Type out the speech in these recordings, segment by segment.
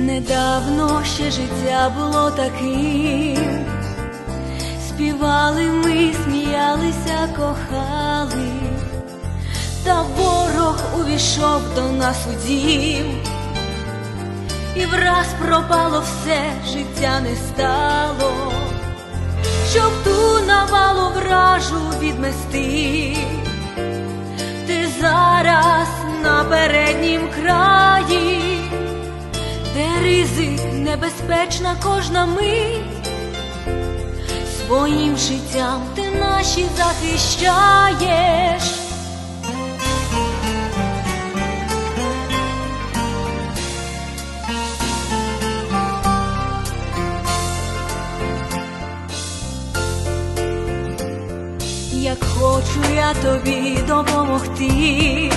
Недавно ще життя було таким, співали ми, сміялися, кохали, та ворог увійшов до нас у дім, і враз пропало все, життя не стало, щоб ту навалу вражу відмести. Небезпечна кожна мить, своїм життям ти наші захищаєш. Як хочу я тобі допомогти,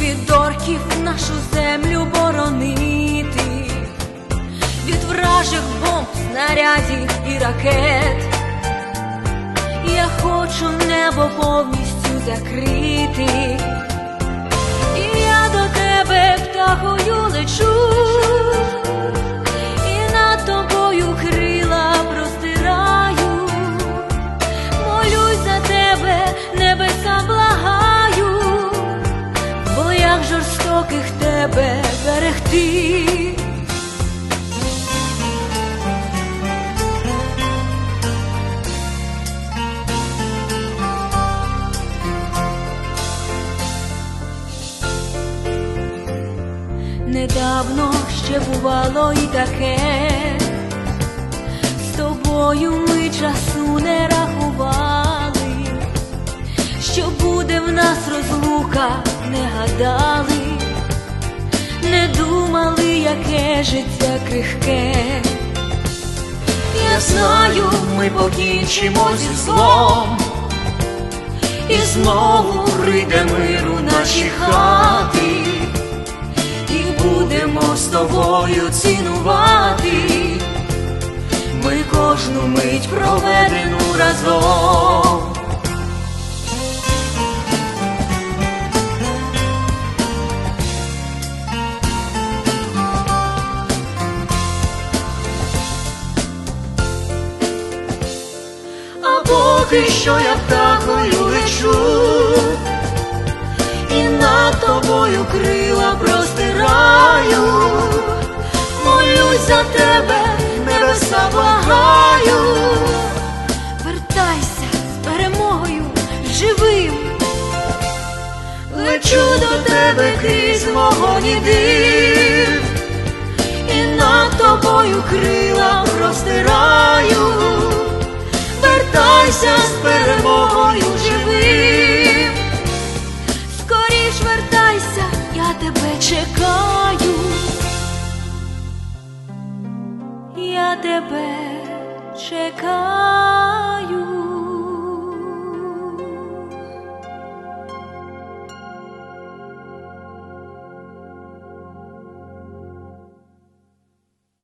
від орків нашу землю від бомб, снарядів і ракет. Я хочу небо повністю закрити, і я до тебе птахою лечу, і над тобою крила простираю. Молюсь за тебе, небеса благаю, в боях жорстоких тебе берегти. Недавно ще бувало і таке, з тобою ми часу не рахували, що буде в нас розлука, не гадали, не думали, яке життя крихке. Я знаю, ми покінчимо зі злом, і знову прийде мир у наші хати, будемо з тобою цінувати. Ми кожну мить проведену разом. А поки що я птахою лечу, і над тобою крила за тебе, небеса благаю. Вертайся з перемогою живим. Лечу до тебе крізь вогонь і дим, і над тобою крила простираю, вертайся з перемогою живим. Скоріш вертайся, я тебе чекаю. я тебе чекаю.